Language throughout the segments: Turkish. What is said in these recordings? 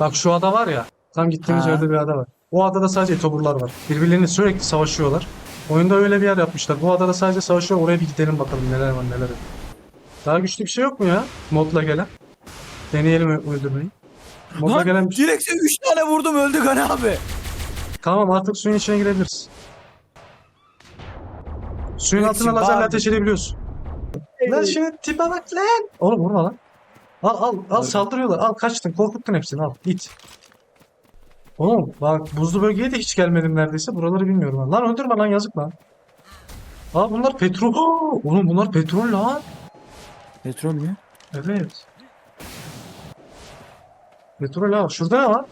Bak şu ada var ya. Tam gittiğimiz Ha. yerde bir ada var. O adada sadece etoburlar var. Birbirlerini sürekli savaşıyorlar. Oyunda öyle bir yer yapmışlar. Bu adada sadece savaşıyor. Oraya bir gidelim bakalım neler var neler yok. Daha güçlü bir şey yok mu ya? Modla gelen. Deneyelim ö- öldürmeyi. Modla Lan gelen bir şey. direksiyon 3 tane vurdum öldü Gani abi. Tamam artık suyun içine girebiliriz. Suyun Evet, altına şimdi lazerle ateş edebiliyorsun. Lan şimdi tipe bak lan. Oğlum vurma lan. Al al al saldırıyorlar. Al kaçtın korkuttun hepsini al git. Oğlum bak buzlu bölgeye de hiç gelmedim neredeyse. Buraları bilmiyorum. ben. Lan öldürme lan yazık lan. Aa bunlar petrol. Oğlum bunlar petrol lan. Petrol mü? Evet. Petrol ha. Şurada ne var?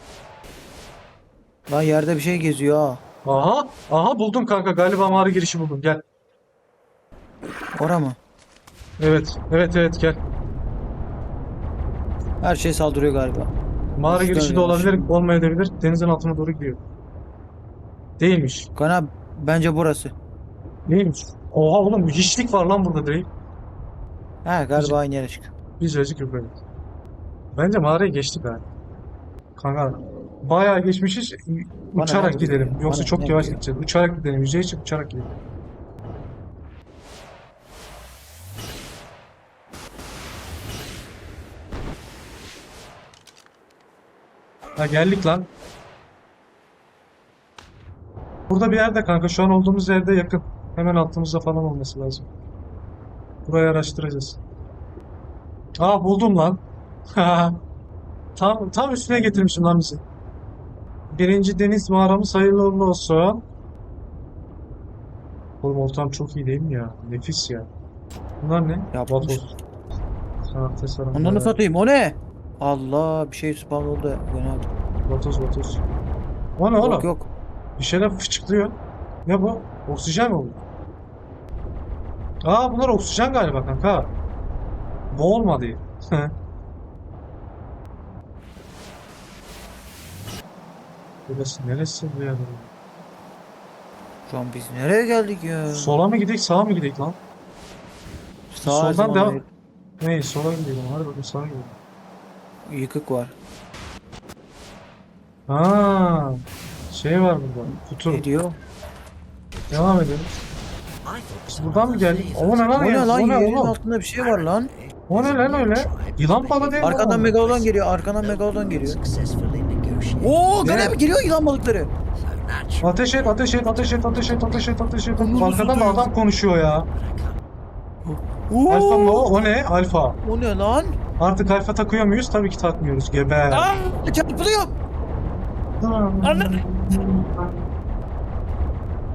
Lan yerde bir şey geziyor ha. Aha. Aha buldum kanka. Galiba mağara girişi buldum. Gel. Ora mı? Evet. Evet evet gel. Her şey saldırıyor galiba. Mağara Üstten girişi de olabilir, olmayabilir. Denizin altına doğru gidiyor. Değilmiş. Abi bence burası. Değilmiş. Oha oğlum hiçlik var lan burada direkt. He galiba aynı yere çık. Bir sözcük yok böyle. Bence mağarayı geçtik abi. Kanka bayağı geçmişiz. Bana Uçarak gidelim. Yoksa Bana çok yavaş gideceğiz. Uçarak gidelim. Yüzeye çık uçarak gidelim. Ha geldik lan. Burada bir yerde kanka. Şu an olduğumuz yerde yakın. Hemen altımızda falan olması lazım. Burayı araştıracağız. Aa buldum lan. Tam tam üstüne getirmişim lan bizi. Birinci deniz mağaramız hayırlı uğurlu olsun. Oğlum ortam çok iyi değil mi ya? Nefis ya. Bunlar ne? Yapmış. Vatoz. Sanat tasarım. Ondan satayım o ne? Allah bir şey spawn oldu. Abi. Vatoz vatoz. O ne oğlum? Yok yok. Bir şeyler fışkırıyor. Ne bu? Oksijen mi bu? Aa bunlar oksijen galiba kanka. Boğulma diye. Burası neresi bu ya? Şu an biz nereye geldik ya? Sola mı gidelim sağa mı gidelim lan? Sağ soldan devam- hayır. Ne sola gidelim hadi bakalım sağa gidelim. Yıkık var. Ha, şey var burada. Kutu. Ne diyor? Devam edelim. Biz buradan mı geldik? O ne lan? O ne ya? lan? O ne Yerin oğlum? altında bir şey var lan. O ne lan öyle? Yılan balığı değil mi Arkadan oğlum? megalodon geliyor. Arkadan megalodon geliyor. Oo Ne? abi geliyor yılan balıkları. Ateş et, ateş et, ateş et, ateş et, ateş et, ateş et. Kırmızı Arkadan da tutuyor. adam konuşuyor ya. Oo, Alfa mı o? O ne? Alfa. O ne lan? Artık alfa takıyor muyuz? Tabii ki takmıyoruz. Geber. Aa, çarpılıyor. Anne.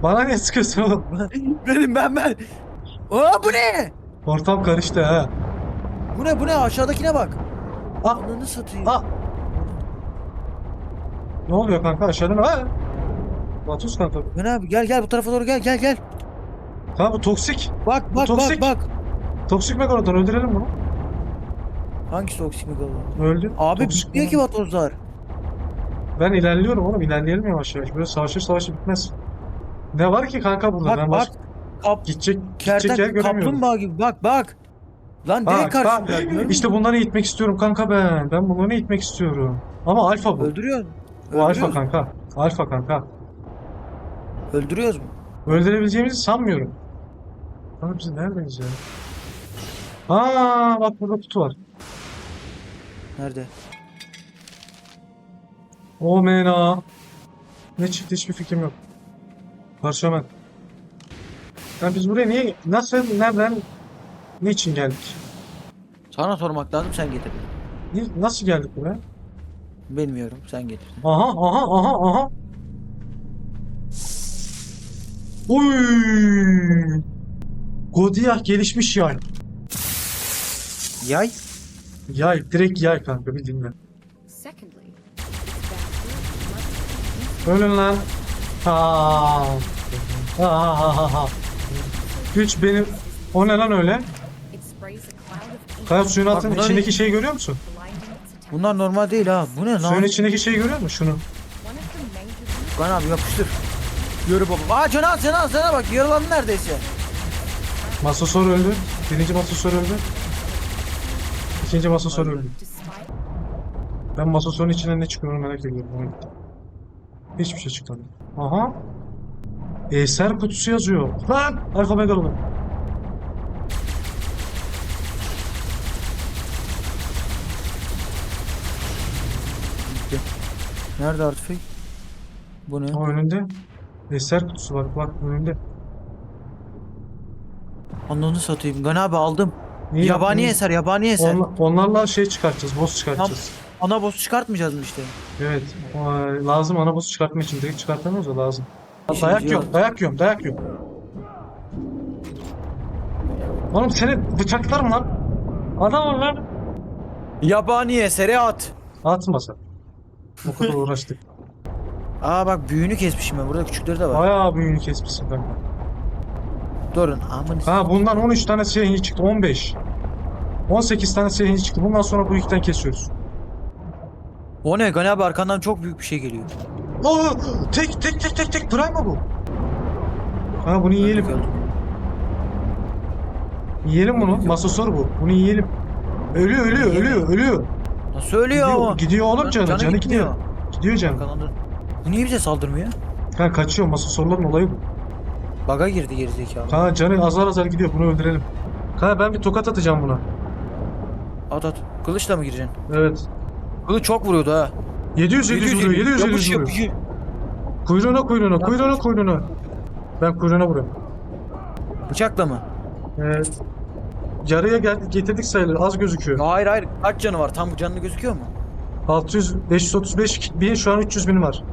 Bana ne sıkıyorsun oğlum? Benim ben ben. Aa bu ne? Ortam karıştı ha. Bu ne bu ne aşağıdakine bak. Ah, Ananı satayım. ah. Ne oluyor kanka? Aşağıda ne var? Batus kanka. Gani abi gel gel bu tarafa doğru gel gel gel. Kanka bu toksik. Bak bak toksik. bak bak. Toksik megalodon öldürelim bunu. Hangisi toksik megalodon? Öldü. Abi Toksik bitmiyor ki vatozlar. Ben ilerliyorum oğlum. ilerleyelim yavaş yavaş. Böyle savaşı savaşı bitmez. Ne var ki kanka burada? Bak ben bak. baş... Kap, Gidecek, gidecek yer göremiyorum. kaplumbağa gibi bak bak. Lan direkt Bak, karşımda. İşte bunları eğitmek istiyorum kanka ben. Ben bunları eğitmek istiyorum. Ama alfa bu. Öldürüyor. Bu alfa kanka. Alfa kanka. Öldürüyoruz mu? Öldürebileceğimizi sanmıyorum. Kanka biz neredeyiz ya? Aa bak burada kutu var. Nerede? O mena. Ne çıktı hiçbir fikrim yok. Parşömen. Ya biz buraya niye, nasıl, nereden, niçin geldik? Sana sormak lazım sen getirdin. Ni- Nasıl geldik buraya? Bilmiyorum sen getirdin. Aha aha aha aha. Oy! Godiya gelişmiş yay. Yay. Yay, direkt yay kanka bildiğin ben. Ölün lan. Ha. Ha ha ha ha. Güç benim. O ne lan öyle? Kaya suyun altının bunlar- içindeki şeyi görüyor musun? Bunlar normal değil ha. Bu ne lan? Suyun içindeki şeyi görüyor musun? Şunu. Kan abi yapıştır. Yürü baba. Aa Can al sen al sana bak yaralandı neredeyse. Masosor öldü. Birinci masosor öldü. İkinci öldü. despite Ben masasonun içinden ne çıkıyor merak ediyorum. Hiçbir şey çıkmadı. Aha. Eser kutusu yazıyor. Lan! Arka megalodon. Nerede artifek? Bu ne? O önünde. Eser kutusu bak bak önünde. Ananı satayım. Gani abi aldım. Niye yabani yaptın? eser, yabani eser. Onla- onlarla şey çıkartacağız, boss çıkartacağız. Ana boss çıkartmayacağız mı işte? Evet. o- lazım ana boss çıkartmak için. Direkt çıkartamıyoruz da lazım. İşimiz Dayak yok. yiyorum, dayak yiyorum, dayak yiyorum. Oğlum seni bıçaklarım lan. Adam ol lan. Yabani eseri at. Atmasa. O kadar uğraştık. Aa bak büyüğünü kesmişim ben. Burada küçükleri de var. Bayağı büyüğünü kesmişsin kanka. Durun. Aman Ha bundan 13 tane siyah çıktı, 15. 18 tane siyah çıktı. Bundan sonra bu ikiden kesiyoruz. O ne? Gani abi arkandan çok büyük bir şey geliyor. Oo, tek tek tek tek tek Prime mı bu? Ha bunu yiyelim. Yiyelim bunu. Masasor bu. Bunu yiyelim. Ölüyor, ölüyor, ölüyor, ölüyor. Nasıl ölüyor Gidiyor, ama? gidiyor oğlum canı, canı, gidiyor. gitmiyor. Gidiyor canı. Arkadan Bu niye bize saldırmıyor? Ha kaçıyor, masasorların olayı bu. Baga girdi gerizekalı. Ha canı azar azar gidiyor, bunu öldürelim. Ha ben bir tokat atacağım buna. At at. Kılıçla mı gireceksin? Evet. Kılıç çok vuruyordu ha. 700 700 vuruyor, 700 700 Yapış vuruyor. yapış. Kuyruğuna kuyruğuna, kuyruğuna kuyruğuna. Ben kuyruğuna vuruyorum. Bıçakla mı? Evet. Yarıya gel getirdik sayılır, az gözüküyor. Hayır hayır. Kaç canı var? Tam canlı gözüküyor mu? 600, 535 bin, şu an 300 bin var.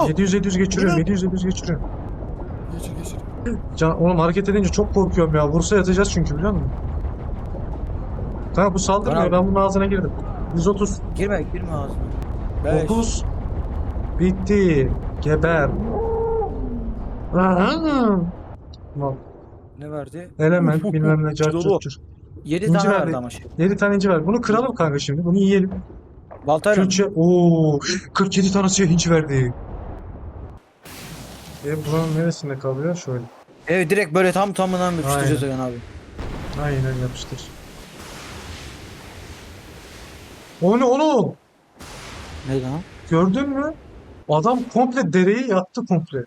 Oh. 700 700 geçiriyorum, 700 700 geçiriyorum. Can, oğlum hareket edince çok korkuyorum ya. Vursa yatacağız çünkü biliyor musun? Kanka bu saldırmıyor. Bana- Ben bunun ağzına girdim. 130. Girme girme ağzına. Beş. 9. Bitti. Geber. Aha. Ne verdi? Element bilmem ne. Car, cır, cır. 7 İnci tane verdi. verdi ama şey. 7 tane inci var. Bunu kıralım kanka şimdi. Bunu yiyelim. Baltayla mı? Külçe. Oo, 47 tane siyah inci verdi. E buranın neresinde kalıyor? Şöyle. Evet direkt böyle tam tamından yapıştıracağız Aynen. Aynen yapıştır. O ne oğlum? Ne lan? Gördün mü? Adam komple dereyi yaktı komple.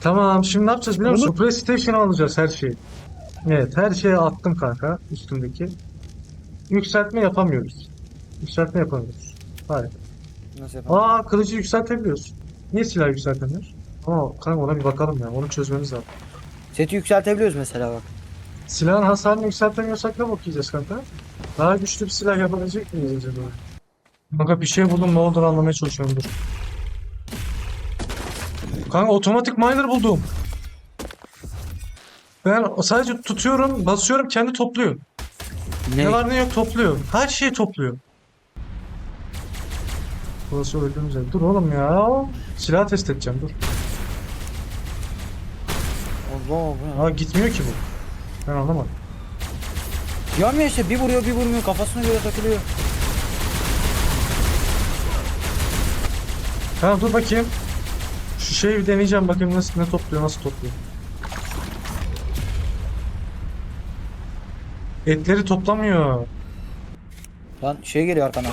Tamam şimdi ne yapacağız biliyor musun? PlayStation alacağız her şeyi. Evet her şeye attım kanka üstündeki. Yükseltme yapamıyoruz. Yükseltme yapamıyoruz. Hayır. Nasıl yapalım? Aa kılıcı yükseltebiliyoruz. Niye silah yükseltemiyoruz? Aa kanka ona bir bakalım ya. Onu çözmemiz lazım. Seti yükseltebiliyoruz mesela bak. Silahın hasarını yükseltemiyorsak ne yiyeceğiz kanka? Daha güçlü bir silah yapabilecek miyiz acaba? Kanka bir şey buldum ne olduğunu anlamaya çalışıyorum dur. Kanka otomatik miner buldum. Ben sadece tutuyorum, basıyorum kendi topluyor. Ne? Ne var ne yok topluyor. Her şeyi topluyor. Burası öldüğümüz yer. Dur oğlum ya. Silah test edeceğim dur. Allah Allah. Aa gitmiyor ki bu. Ben anlamadım. Yanmıyor işte bir vuruyor bir vurmuyor kafasına göre takılıyor. Tamam dur bakayım. Şu şeyi bir deneyeceğim bakayım nasıl ne topluyor nasıl topluyor. Etleri toplamıyor. Lan şey geliyor arkana.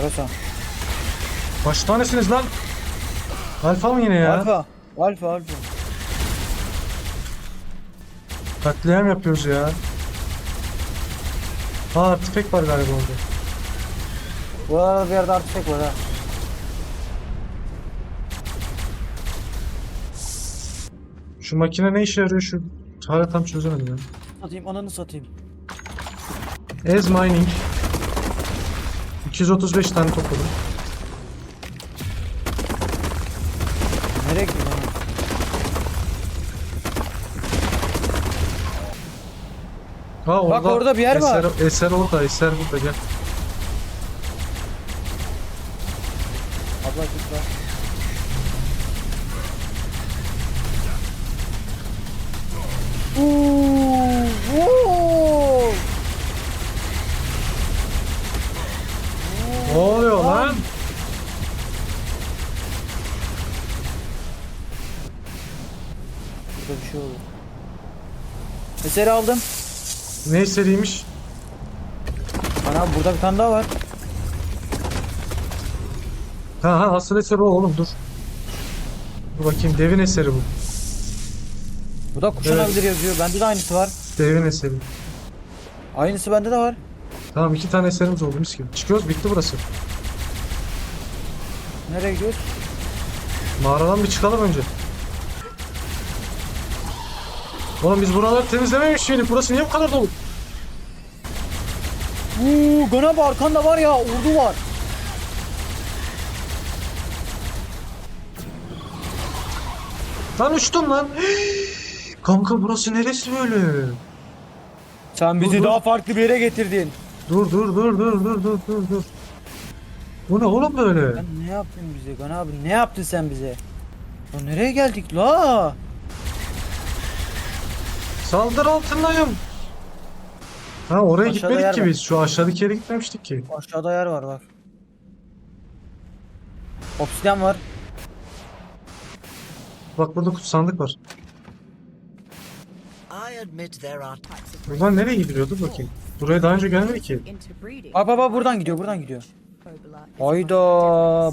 Arasa. Kaç tanesiniz lan? Alfa mı yine ya? Alfa. Alfa alfa. Katliam yapıyoruz ya. Aa artifek var galiba orada. Bu arada bir yerde artifek var ha. Şu makine ne işe yarıyor şu? Hala tam çözemedim ya. Satayım ananı satayım. Ez mining. 235 tane topladım. Nereye gidiyor lan? Ha orada. orada bir yer eser, var. Eser orada, eser burada gel. Abla git lan. Ne oluyor lan? Burada bir şey oldu. Eseri aldım. Ne seriymiş? Ana burada bir tane daha var. Ha ha asıl eseri o oğlum dur. Dur bakayım devin eseri bu. Bu da kuşanabilir evet. yazıyor. Bende de aynısı var. Devin eseri. Aynısı bende de var. Tamam iki tane eserimiz oldu mis gibi. Çıkıyoruz bitti burası. Nereye gidiyoruz? Mağaradan bir çıkalım önce. Oğlum biz buraları temizlememiş miydik? Burası niye bu kadar dolu? Uuu Gana abi arkanda var ya ordu var. Lan uçtum lan. Kanka burası neresi böyle? Sen bizi Dur, dur. daha farklı bir yere getirdin. Dur dur dur dur dur dur dur dur. Bu ne oğlum böyle? Sen ne yaptın bize Gana abi ne yaptın sen bize? Ya nereye geldik la? Saldır altındayım. Ha oraya Aşağıda gitmedik yer ki var. biz. Şu aşağıdaki yere gitmemiştik ki. Aşağıda yer var bak. Obsidian var. Bak burada kutu sandık var. I admit there are Types of Buradan nereye gidiliyor? Dur bakayım. Buraya daha önce gelmedi ki. interbreeding. Bak bak bak buradan gidiyor buradan gidiyor. İs Hayda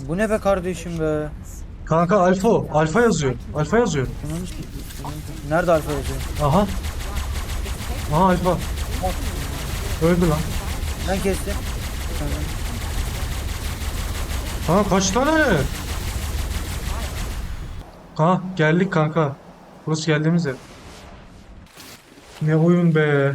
bu ne be kardeşim be. Kanka alfa o. Alfa yazıyor. Alfa yazıyor. Nerede alfa yazıyor? Aha. Aha alfa. Öldü lan. Ben kestim. Ha kaç tane? Ha geldik kanka. Burası geldiğimiz yer. Ne oyun be.